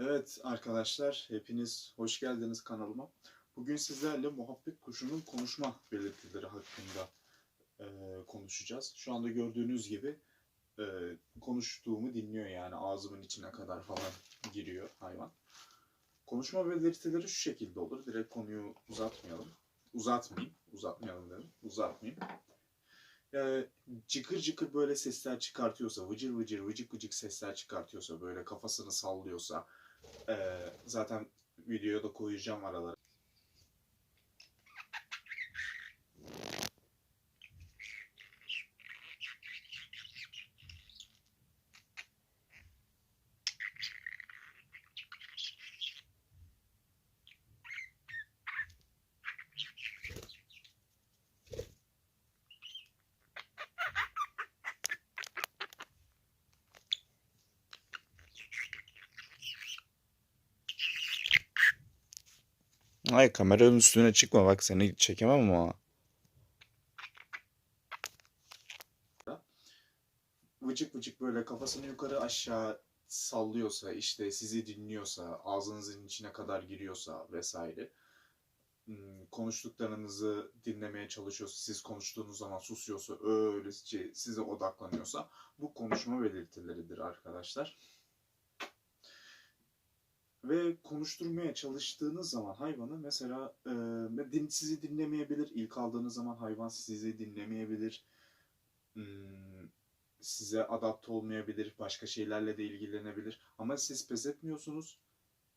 Evet arkadaşlar, hepiniz hoş geldiniz kanalıma. Bugün sizlerle muhabbet kuşunun konuşma belirtileri hakkında e, konuşacağız. Şu anda gördüğünüz gibi e, konuştuğumu dinliyor yani ağzımın içine kadar falan giriyor hayvan. Konuşma belirtileri şu şekilde olur. Direkt konuyu uzatmayalım. Uzatmayayım. Uzatmayalım dedim. Uzatmayayım. E, cıkır cıkır böyle sesler çıkartıyorsa, vıcır vıcır vıcık vıcık sesler çıkartıyorsa, böyle kafasını sallıyorsa, e, zaten videoya da koyacağım aralara. Ay kameranın üstüne çıkma bak seni çekemem ama. vıcık vıcık böyle kafasını yukarı aşağı sallıyorsa, işte sizi dinliyorsa, ağzınızın içine kadar giriyorsa vesaire, hmm, konuştuklarınızı dinlemeye çalışıyorsa, siz konuştuğunuz zaman susuyorsa, öylece size odaklanıyorsa, bu konuşma belirtileridir arkadaşlar. Ve konuşturmaya çalıştığınız zaman hayvanı mesela e, sizi dinlemeyebilir. İlk aldığınız zaman hayvan sizi dinlemeyebilir. Hmm, size adapte olmayabilir, başka şeylerle de ilgilenebilir. Ama siz pes etmiyorsunuz.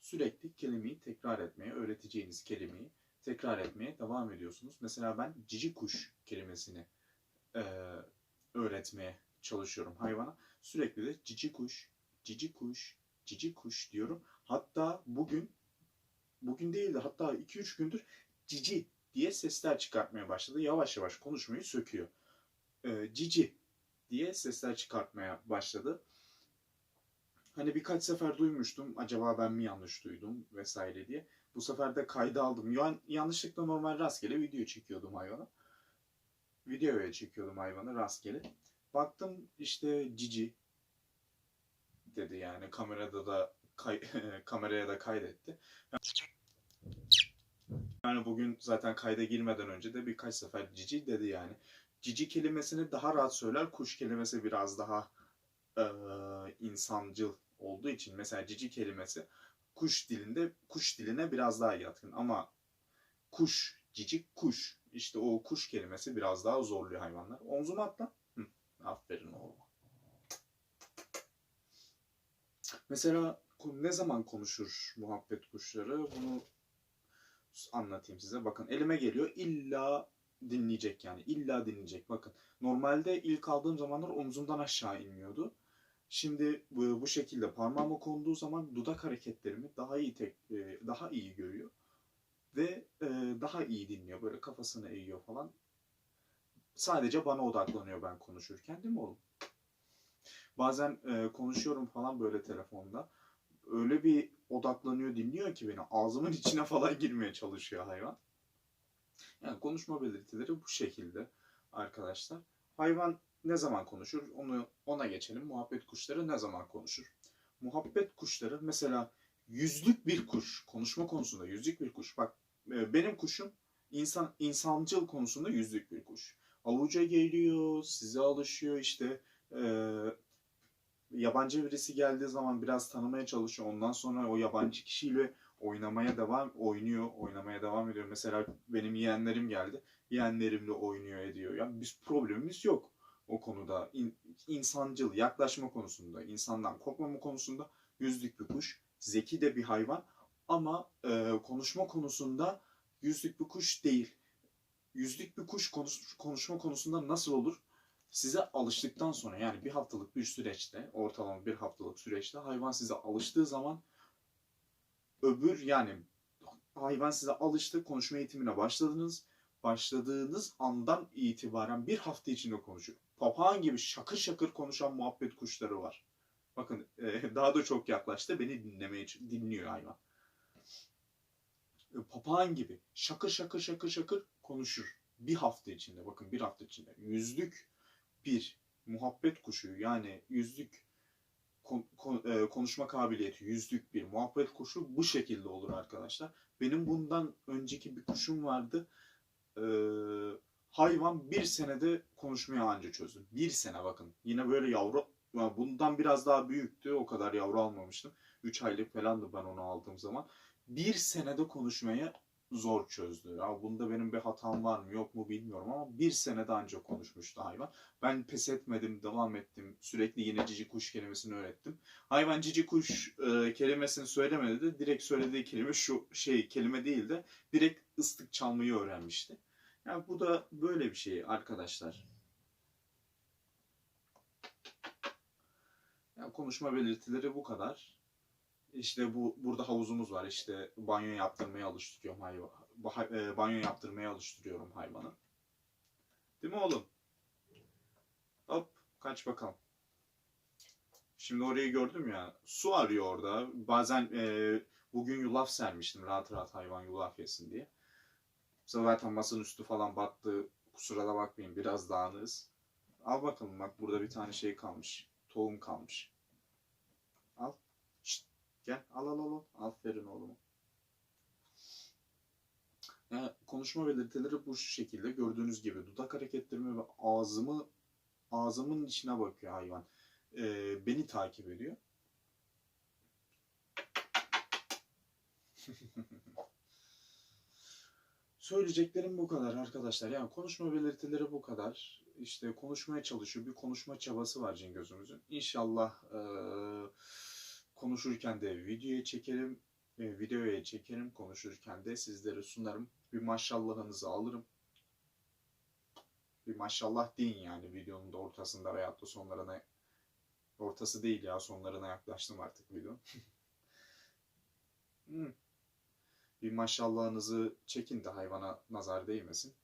Sürekli kelimeyi tekrar etmeye, öğreteceğiniz kelimeyi tekrar etmeye devam ediyorsunuz. Mesela ben cici kuş kelimesini eee, öğretmeye çalışıyorum hayvana. Sürekli de cici kuş, cici kuş, cici kuş diyorum. Hatta bugün, bugün değil de hatta 2-3 gündür cici diye sesler çıkartmaya başladı. Yavaş yavaş konuşmayı söküyor. Eee, cici diye sesler çıkartmaya başladı. Hani birkaç sefer duymuştum. Acaba ben mi yanlış duydum vesaire diye. Bu sefer de kayda aldım. Yan, yanlışlıkla normal rastgele video çekiyordum hayvana. Videoya çekiyordum hayvanı rastgele. Baktım işte cici dedi yani kamerada da kay, kameraya da kaydetti. Yani bugün zaten kayda girmeden önce de birkaç sefer cici dedi yani cici kelimesini daha rahat söyler. Kuş kelimesi biraz daha e, insancıl olduğu için mesela cici kelimesi kuş dilinde kuş diline biraz daha yatkın ama kuş, cici kuş işte o kuş kelimesi biraz daha zorluyor hayvanlar. Omzuma atla. Hı, aferin oğlum. Mesela ne zaman konuşur muhabbet kuşları? Bunu anlatayım size. Bakın elime geliyor. İlla dinleyecek yani. İlla dinleyecek. Bakın normalde ilk aldığım zamanlar omzumdan aşağı inmiyordu. Şimdi bu, bu şekilde parmağıma konduğu zaman dudak hareketlerimi daha iyi tek, e, daha iyi görüyor ve e, daha iyi dinliyor. Böyle kafasını eğiyor falan. Sadece bana odaklanıyor ben konuşurken değil mi oğlum? Bazen e, konuşuyorum falan böyle telefonda. Öyle bir odaklanıyor dinliyor ki beni. Ağzımın içine falan girmeye çalışıyor hayvan. Yani konuşma belirtileri bu şekilde arkadaşlar. Hayvan ne zaman konuşur? Onu ona geçelim. Muhabbet kuşları ne zaman konuşur? Muhabbet kuşları mesela yüzlük bir kuş konuşma konusunda yüzlük bir kuş. Bak e, benim kuşum insan insancıl konusunda yüzlük bir kuş. Avuca geliyor, size alışıyor işte e, yabancı birisi geldiği zaman biraz tanımaya çalışıyor. Ondan sonra o yabancı kişiyle oynamaya devam oynuyor, oynamaya devam ediyor. Mesela benim yeğenlerim geldi. Yeğenlerimle oynuyor ediyor. Yani biz problemimiz yok o konuda. İn, insancıl yaklaşma konusunda, insandan korkmama konusunda yüzlük bir kuş. Zeki de bir hayvan ama e, konuşma konusunda yüzlük bir kuş değil. Yüzlük bir kuş konuş, konuşma konusunda nasıl olur? Size alıştıktan sonra yani bir haftalık bir süreçte, ortalama bir haftalık süreçte hayvan size alıştığı zaman öbür yani hayvan size alıştı, konuşma eğitimine başladınız. Başladığınız andan itibaren bir hafta içinde konuşuyor. Papağan gibi şakır şakır konuşan muhabbet kuşları var. Bakın e, daha da çok yaklaştı. Beni dinlemeye dinliyor hayvan. E, Papağan gibi şakır şakır şakır şakır konuşur. Bir hafta içinde bakın bir hafta içinde yüzlük bir muhabbet kuşu yani yüzlük e, konuşma kabiliyeti yüzlük bir muhabbet kuşu bu şekilde olur arkadaşlar. Benim bundan önceki bir kuşum vardı. Ee, hayvan bir senede konuşmayı anca çözdü. Bir sene bakın. Yine böyle yavru yani bundan biraz daha büyüktü. O kadar yavru almamıştım. 3 aylık falandı ben onu aldığım zaman. Bir senede konuşmayı zor çözdü. Ya bunda benim bir hatam var mı yok mu bilmiyorum ama bir senede ancak konuşmuştu hayvan. Ben pes etmedim, devam ettim. Sürekli yine cici kuş kelimesini öğrettim. Hayvan cici kuş e, kelimesini söylemedi de direkt söylediği kelime şu şey kelime değil de direkt ıslık çalmayı öğrenmişti. Yani bu da böyle bir şey arkadaşlar. Yani konuşma belirtileri bu kadar. İşte bu burada havuzumuz var. İşte banyo yaptırmaya alıştırıyorum hayvan. Banyo yaptırmaya alıştırıyorum hayvanı. Değil mi oğlum? Hop kaç bakalım. Şimdi orayı gördüm ya. Su arıyor orada. Bazen e, bugün yulaf sermiştim rahat rahat hayvan yulaf yesin diye. Zaten masanın üstü falan battı. Kusura da bakmayın biraz dağınığız. Al bakalım bak burada bir tane şey kalmış. Tohum kalmış. Al. Şşt, gel al al al. Aferin oğlum. Yani konuşma belirtileri bu şekilde gördüğünüz gibi dudak hareketlerimi ve ağzımı ağzımın içine bakıyor hayvan. Ee, beni takip ediyor. Söyleyeceklerim bu kadar arkadaşlar. Yani konuşma belirtileri bu kadar. İşte konuşmaya çalışıyor. Bir konuşma çabası var Cingöz'ümüzün. İnşallah eee, konuşurken de videoya çekerim. e, videoya çekerim. Konuşurken de sizlere sunarım. Bir maşallahınızı alırım. Bir maşallah deyin yani videonun da ortasında veyahut da sonlarına ortası değil ya sonlarına yaklaştım artık videonun. Hmm. Bir maşallahınızı çekin de hayvana nazar değmesin.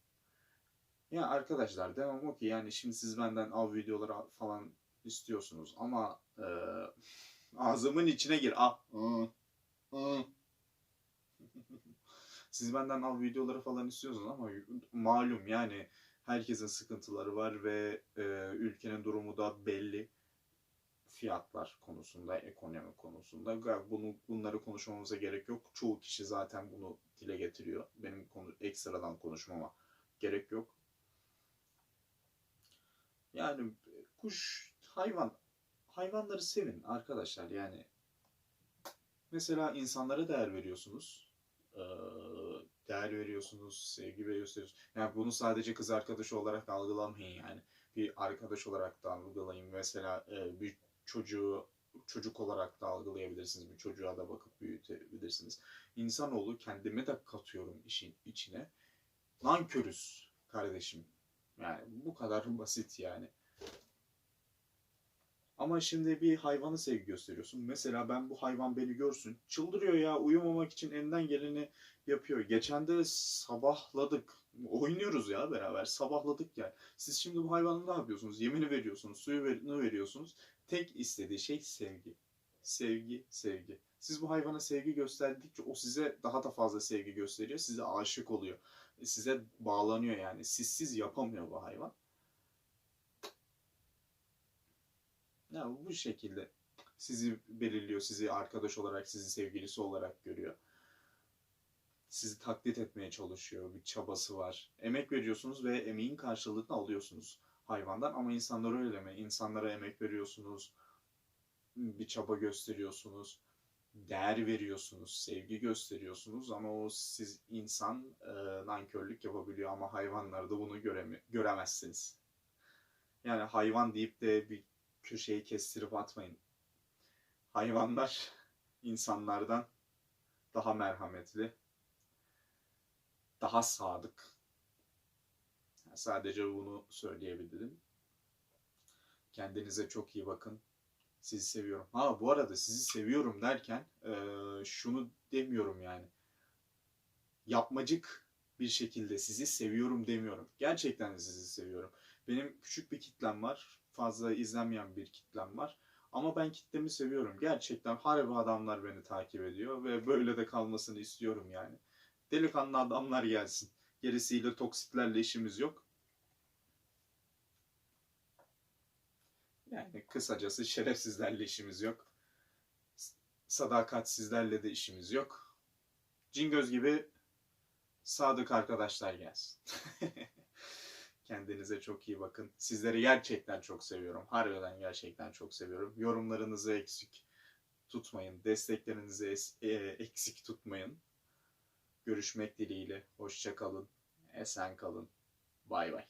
Ya arkadaşlar demem o ki yani şimdi siz benden av videoları falan istiyorsunuz ama e, ağzımın içine gir. Hı. siz benden av videoları falan istiyorsunuz ama malum yani herkesin sıkıntıları var ve e, ülkenin durumu da belli fiyatlar konusunda, ekonomi konusunda. Bunu, bunları konuşmamıza gerek yok. Çoğu kişi zaten bunu dile getiriyor. Benim konu, ekstradan konuşmama gerek yok. Yani kuş, hayvan, hayvanları sevin arkadaşlar. Yani mesela insanlara değer veriyorsunuz. Değer veriyorsunuz, sevgi veriyorsunuz. Yani bunu sadece kız arkadaşı olarak algılamayın yani. Bir arkadaş olarak da algılayın. Mesela bir çocuğu çocuk olarak da algılayabilirsiniz. Bir çocuğa da bakıp büyütebilirsiniz. İnsanoğlu kendime de katıyorum işin içine. Nankörüz kardeşim. Yani bu kadar basit yani. Ama şimdi bir hayvana sevgi gösteriyorsun. Mesela ben bu hayvan beni görsün. Çıldırıyor ya uyumamak için elinden geleni yapıyor. Geçen de sabahladık. Oynuyoruz ya beraber. Sabahladık ya. Siz şimdi bu hayvanı ne yapıyorsunuz? Yemini veriyorsunuz, suyu ver- veriyorsunuz. Tek istediği şey sevgi. Sevgi, sevgi. Siz bu hayvana sevgi gösterdikçe o size daha da fazla sevgi gösteriyor. Size aşık oluyor. Size bağlanıyor yani. Sizsiz yapamıyor bu hayvan. Ya bu şekilde sizi belirliyor, sizi arkadaş olarak, sizi sevgilisi olarak görüyor. Sizi taklit etmeye çalışıyor, bir çabası var. Emek veriyorsunuz ve emeğin karşılığını alıyorsunuz hayvandan ama insanlar öyle mi? İnsanlara emek veriyorsunuz, bir çaba gösteriyorsunuz, değer veriyorsunuz, sevgi gösteriyorsunuz ama o siz insan e, nankörlük yapabiliyor ama hayvanlarda bunu göremi- göremezsiniz. Yani hayvan deyip de bir köşeyi kestirip atmayın. Hayvanlar insanlardan daha merhametli, daha sadık. Sadece bunu söyleyebilirim. Kendinize çok iyi bakın. Sizi seviyorum. Ha bu arada sizi seviyorum derken eee, şunu demiyorum yani. Yapmacık bir şekilde sizi seviyorum demiyorum. Gerçekten sizi seviyorum. Benim küçük bir kitlem var. Fazla izlenmeyen bir kitlem var. Ama ben kitlemi seviyorum. Gerçekten harbi adamlar beni takip ediyor ve böyle de kalmasını istiyorum yani. Delikanlı adamlar gelsin. Gerisiyle toksitlerle işimiz yok. Yani kısacası şerefsizlerle işimiz yok. Sadakatsizlerle de işimiz yok. Cingöz gibi sadık arkadaşlar gelsin. Kendinize çok iyi bakın. Sizleri gerçekten çok seviyorum. Harbiden gerçekten çok seviyorum. Yorumlarınızı eksik tutmayın. Desteklerinizi es- e, eksik tutmayın. Görüşmek dileğiyle. Hoşça kalın. Esen kalın. Bay bay.